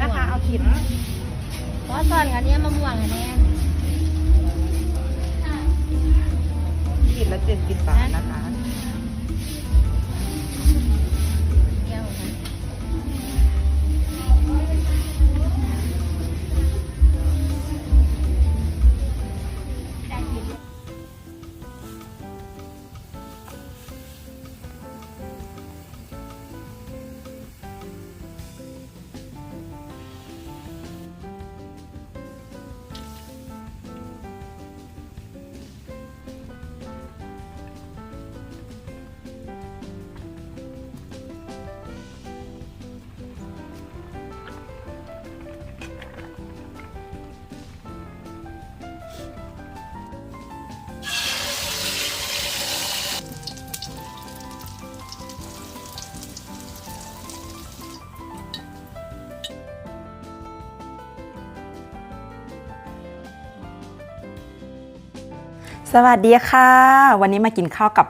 นะคะ เอาขีดเพราะซ่อนกันเนี้ยมะม่วงอันเนี้ยขีดละเจ็ดสิบบาทนะคะ สวัสดีค่ะ วันนี้มากินข้าวกับ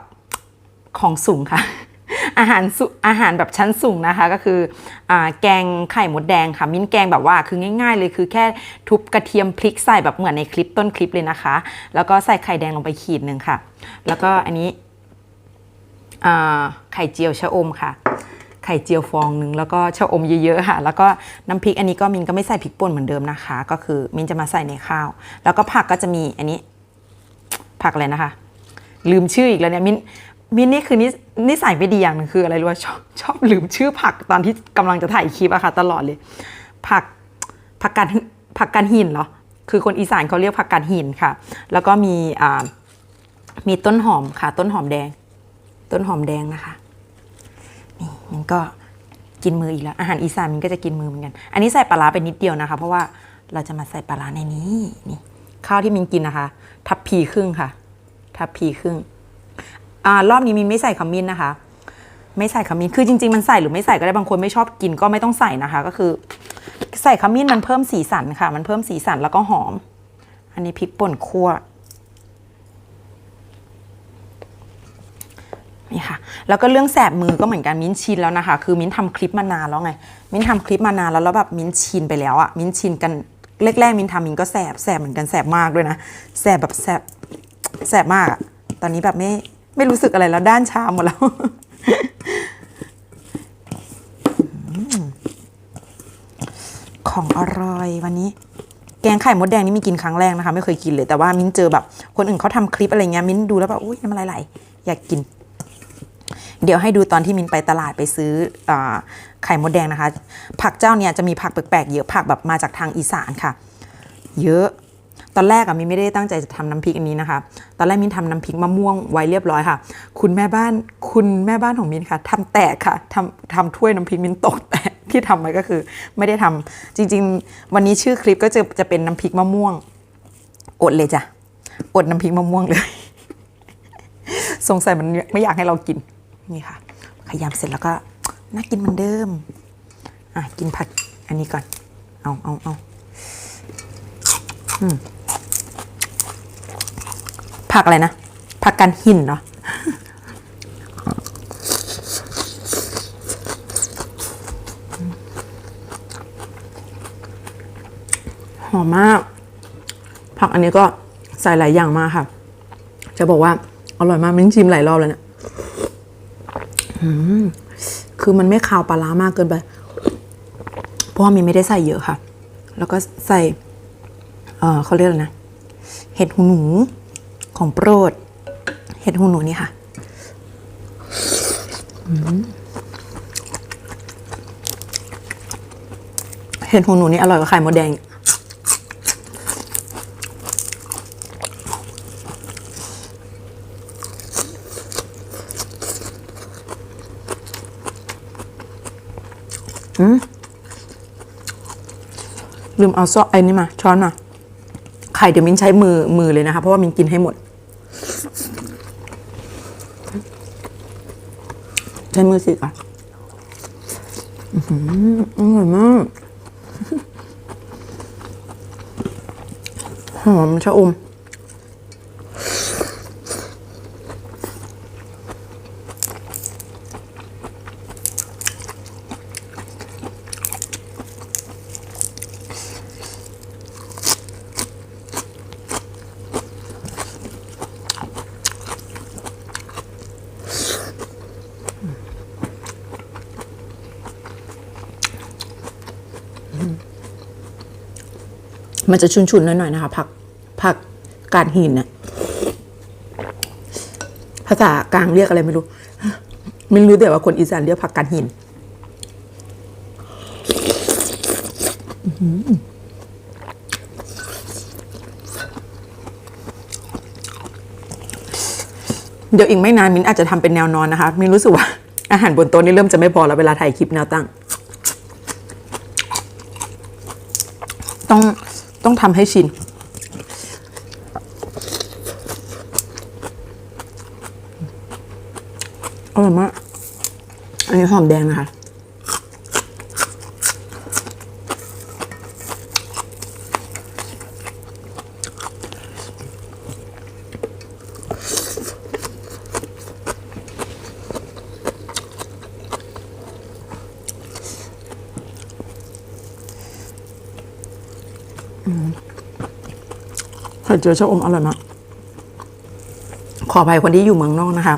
ของสูงค่ะ อาหารสุอาหารแบบชั้นสูงนะคะก็คืออแกงไข่มดแดงค่ะ มิ้นแกงแบบว่าคือง่าย ๆ เลยคือแค่ทุบกระเทียมพริกใส่แบบเหมือนในคลิปต้นคลิปเลยนะคะ แล้วก็ใส่ไข่แดงลงไปขีดหนึ่งค่ะ แล้วก็อันนี้ไข่เจียวชะอมค่ะ ไข่เจียวฟองหนึ่งแล้วก็ชะอมเยอะๆค่ะ แล้วก็น้ำพริกอันนี้ก็มินก็ไม่ใส่พริกป่นเหมือนเดิมนะคะ ก็คือมินจะมาใส่ในข้าว แล้วก็ผักก็จะมีอันนี้ ผักอะไรนะคะ ลืมชื่ออีกแล้วเนี่ยมินมินนี่คือนิสนิสัยไม่ดีอย่างนึงคืออะไรรู้ว่าชอบชอบลืมชื่อผักตอนที่กำลังจะถ่ายคลิปอะค่ะ ตลอดเลย ผักผักกาดผักกาดหินเหรอคือคนอีสานเขาเรียกผักกาดหินค่ะ แล้วก็มีอ่ามีต้นหอมค่ะ ต้นหอมแดง ต้นหอมแดงนะคะนี่มันก็กินมืออีกแล้ว อาหารอีสานมันก็จะกินมือเหมือนกัน อันนี้ใส่ปลาร้าไปนิดเดียวนะคะ เพราะว่าเราจะมาใส่ปลาร้าในนี้นี่ ข้าวที่มินกินนะคะ ทับพีครึ่งค่ะ ทับพีครึ่งอ่ารอบนี้มินไม่ใส่ขมิ้นนะคะ ไม่ใส่ขมิ้นคือจริงๆมันใส่หรือไม่ใส่ก็ได้บางคนไม่ชอบกินก็ไม่ต้องใส่นะคะ ก็คือ ใส่ขมิ้นมันเพิ่มสีสันค่ะ มันเพิ่มสีสันแล้วก็หอม อันนี้พริกป่นคั่วนี่ค่ะ แล้วก็เรื่องแสบมือก็เหมือนกันมิ้นชินแล้วนะคะ คือมิ้นทำคลิปมานานแล้วไง มิ้นทำคลิปมานานแล้วแล้วแบบมิ้นชินไปแล้วอะมิ้นชินกัน แรกๆมินทำมินก็แสบแสบเหมือนกันแสบมากด้วยนะแสบแบบแสบแสบมากอะตอนนี้แบบไม่ไม่รู้สึกอะไรแล้วด้านชาหมดแล้วของอร่อยวันนี้ แกงไข่มดแดงนี่มีกินครั้งแรกนะคะ ไม่เคยกินเลยแต่ว่ามิ้นเจอแบบ คนอื่นเขาทำคลิปอะไรเงี้ยมิ้นดูแล้วแบบอุ้ยน้ำลายไหลอยากกิน เดี๋ยวให้ดูตอนที่มินไปตลาดไปซื้ออไข่มดแดงนะคะ ผักเจ้าเนี่ยจะมีผักแปลกๆเยอะผักแบบมาจากทางอีสานค่ะ เยอะตอนแรกอะมินไม่ได้ตั้งใจจะทำน้ำพริกอันนี้นะคะ ตอนแรกมินทำน้ำพริกมะม่วงไว้เรียบร้อยค่ะ คุณแม่บ้านคุณแม่บ้านของมินค่ะทำแตกค่ะทำทำถ้วยน้ำพริกมินตกแตกที่ทำไว้ก็คือ ไม่ได้ทำจริง ๆ วันนี้ชื่อคลิปก็จะจะเป็นน้ำพริกมะม่วง อดเลยจ้ะอดน้ำพริกมะม่วงเลย สงสัยมันไม่อยากให้เรากิน นี่ค่ะ ขยำเสร็จแล้วก็น่ากินเหมือนเดิม อะ กินผักอันนี้ก่อน เอาเอาเอาอืมผักอะไรนะ ผักกันหินเนาะหอมมาก ผักอันนี้ก็ใส่หลายอย่างมากค่ะ จะบอกว่าอร่อยมากมิ้นชิมหลายรอบแล้วเนี่ย คือมันไม่คาวปลาร้ามากเกินไป เพราะว่ามีไม่ได้ใส่เยอะค่ะ แล้วก็ใส่ เออเขาเรียกอะไรนะ เห็ดหูหนูของโปรด เห็ดหูหนูนี่ค่ะเห็ดหูหนูนี่อร่อยกว่าไข่มดแดง ลืมเอาซอสไอ้นี่มา ช้อนมา ไข่เดี๋ยวมินใช้มือมือเลยนะคะ เพราะว่ามินกินให้หมด ใช้มือสิค่ะอื้อหืออร่อยมากหอมชะอม มันจะชุนๆหน่อยๆนะคะผักผักกาดหินเนี่ยภาษากลางเรียกอะไรไม่รู้ ไม่รู้แต่ว่าคนอีสานเรียกผักกาดหินเดี๋ยวอีกไม่นานมินอาจจะทำเป็นแนวนอนนะคะมินรู้สึกว่า อาหารบนโต๊ะนี่เริ่มจะไม่พอแล้วเวลาถ่ายคลิปแนวตั้ง ต้อง ต้องทำให้ชิน อร่อยมาก อันนี้หอมแดงนะคะ เจียวชะอมอร่อยมากขออภัยคนที่อยู่เมืองนอกนะคะ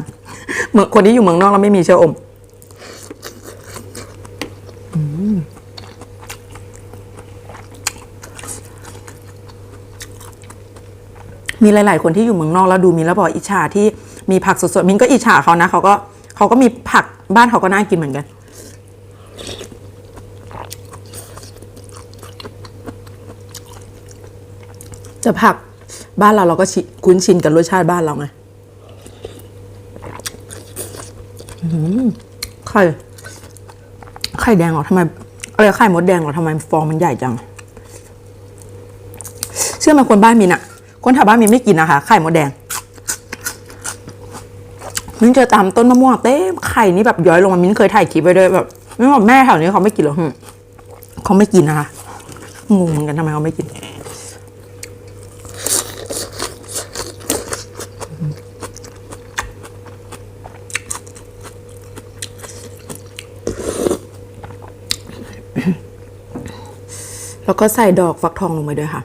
เมื่อคนที่อยู่เมืองนอกแล้วไม่มีชะอมอืมมีหลาย ๆ คนที่อยู่เมืองนอกแล้วดูมินแล้วบอกอิจฉาที่มีผักสดๆมินก็อิจฉาเขานะเขาก็เขาก็มีผักบ้านเขาก็น่ากินเหมือนกัน จะผัก บ้านเราเราก็คุ้นชินกับรสชาติบ้านเราไงอื้อหือไข่ไข่แดงเหรอทำไมอะไรไข่มดแดงเหรอทำไมฟองมันใหญ่จัง เชื่อไหมคนบ้านมินอะคนแถวบ้านมินไม่กินนะคะไข่มดแดงมิ้นเจอตามต้นมะม่วงเต็มไข่นี่แบบย้อยลงมามิ้นเคยถ่ายคลิปไว้ด้วยแบบไม่บอกแม่แถวนี้เขาไม่กินหรอกเขาไม่กินนะคะงงเหมือนกันทำไมเขาไม่กิน แล้วก็ใส่ดอกฟักทองลงไปด้วยค่ะ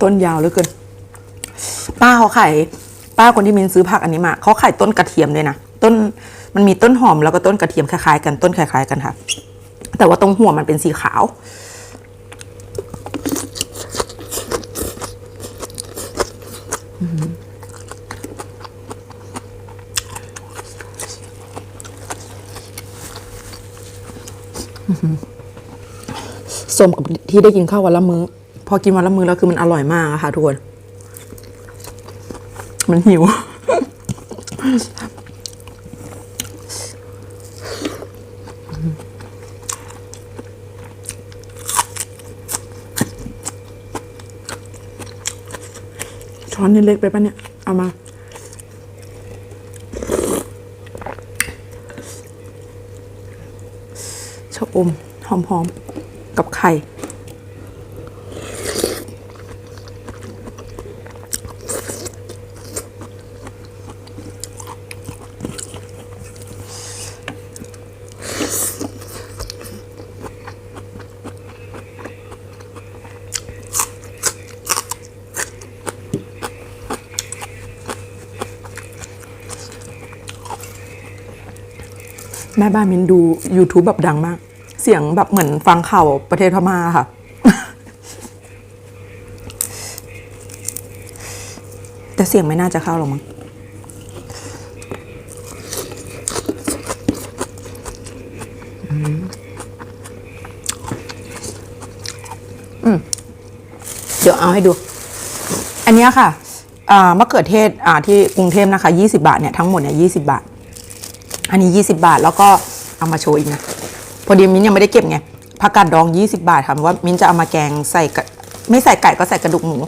ต้นยาวเหลือเกิน ป้าเขาขาย ป้าคนที่มินซื้อผักอันนี้มาเขาขายต้นกระเทียมด้วยนะต้นมันมีต้นหอมแล้วก็ต้นกระเทียมคล้ายๆกันต้นคล้ายๆกันค่ะ แต่ว่าตรงหัวมันเป็นสีขาว สมกับที่ได้กินข้าววันละมื้อ พอกินวันละมื้อแล้วคือมันอร่อยมากอะค่ะทุกคน มันหิว ช้อนนี่เล็กไปปะเนี่ย เอามาชะอมหอมๆ กับไข่ ม่บ้านมินดู YouTube แบบดังมาก เสียงแบบเหมือนฟังข่าวประเทศพม่าค่ะ แต่เสียงไม่น่าจะเข้าหรอกมั้งเดี๋ยวเอาให้ดู อันนี้ค่ะมะเขือเทศที่กรุงเทพนะคะ 20 บาทเนี่ย ทั้งหมดเนี่ย 20 บาท อันนี้ 20 บาทแล้วก็เอามาโชว์อีกนะ พอดีมิ้นยังไม่ได้เก็บไงผักกาดดอง 20 บาทค่ะเพราะว่ามิ้นจะเอามาแกงใส่ไม่ใส่ไก่ก็ใส่กระดูกหมู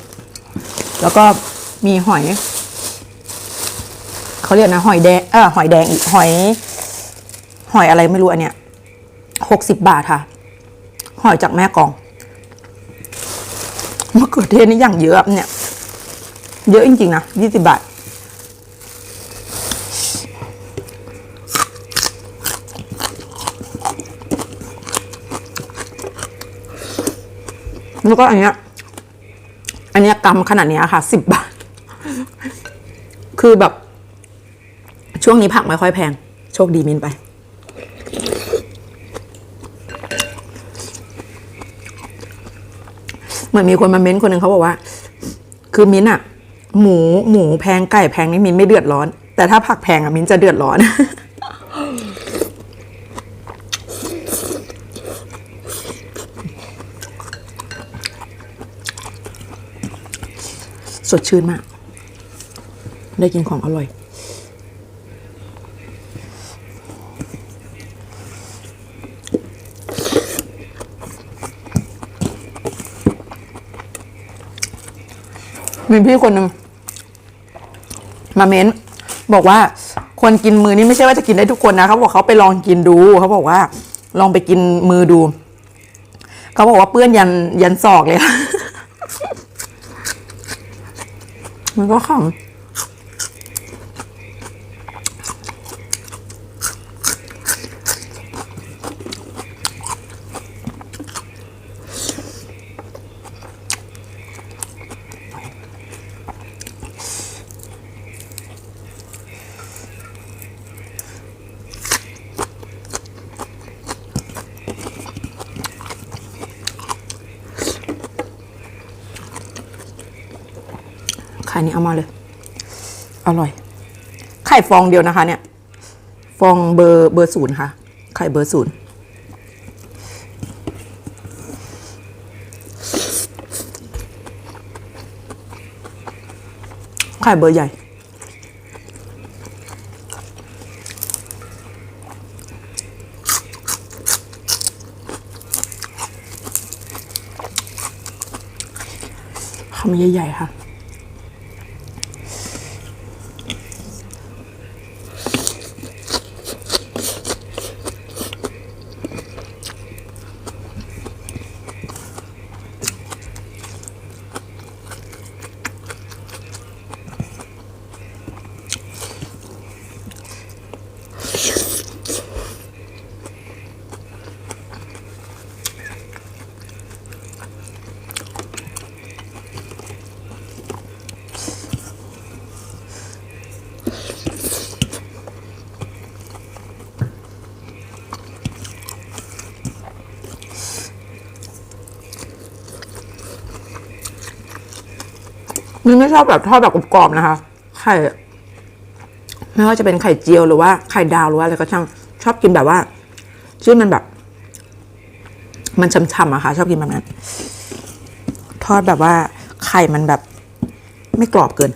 แล้วก็มีหอยเขาเรียกนะหอยแดงเออหอยแดงอีกหอย หอยอะไรไม่รู้อันเนี้ย60บาทค่ะ หอยจากแม่กองมะเขือเทศนี่อย่างเยอะเนี่ย เยอะจริงๆนะ20บาท แล้วก็อันเนี้ย อันเนี้ยกำขนาดเนี้ยค่ะสิบบาท คือแบบ ช่วงนี้ผักไม่ค่อยแพง โชคดีมินไป เหมือนมีคนมาเม้นคนหนึ่งเขาบอกว่า คือมิ้นอะหมูหมูแพงไก่แพงนี่มิ้นไม่เดือดร้อน แต่ถ้าผักแพงอะมิ้นจะเดือดร้อน ดชื่นมาก ได้กินของอร่อย มีพี่คนหนึ่งมาเม้น บอกว่าคนกินมือนี่ไม่ใช่ว่าจะกินได้ทุกคนนะเขาบอกเขาไปลองกินดูเขาบอกว่า ลองไปกินมือดู เขาบอกว่าเปื้อนยันยันศอกเลย ค่ะมัน ขำไข่นี้เอามาเลย อร่อย ไข่ฟองเดียวนะคะ เนี่ย ฟองเบอร์เบอร์ศูนย์ค่ะ ไข่เบอร์ศูนย์ไข่เบอร์ใหญ่คำใหญ่ ๆ ค่ะ นไม่ชอบแบบทอดแบบกรอบๆนะคะ ไข่ไม่ว่าจะเป็นไข่เจียวหรือว่าไข่ดาวหรือว่าอะไรก็ช่างชอบกินแบบว่า ชื่อมันแบบ มันช่ำๆอะค่ะ ชอบกินแบบนั้น ทอดแบบว่าไข่มันแบบ ไม่กรอบเกิน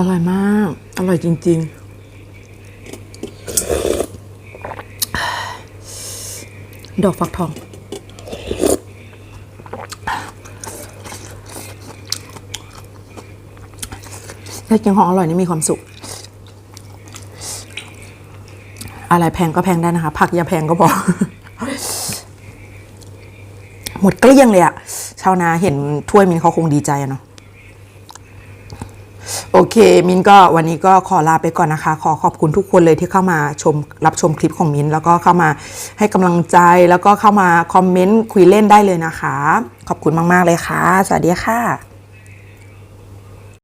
อร่อยมาก อร่อยจริง ๆ ดอกฟักทองได้กินของอร่อยนี่มีความสุข อะไรแพงก็แพงได้นะคะ ผักอย่าแพงก็พอ หมดเกลี้ยงเลยอะชาวนาเห็นถ้วยมินเขาคงดีใจอะเนาะ โอเค มินก็วันนี้ก็ขอลาไปก่อนนะคะ ขอขอบคุณทุกคนเลยที่เข้ามาชมรับชมคลิปของมินแล้วก็เข้ามาให้กำลังใจแล้วก็เข้ามาคอมเมนต์คุยเล่นได้เลยนะคะ ขอบคุณมาก ๆ เลยค่ะ สวัสดีค่ะ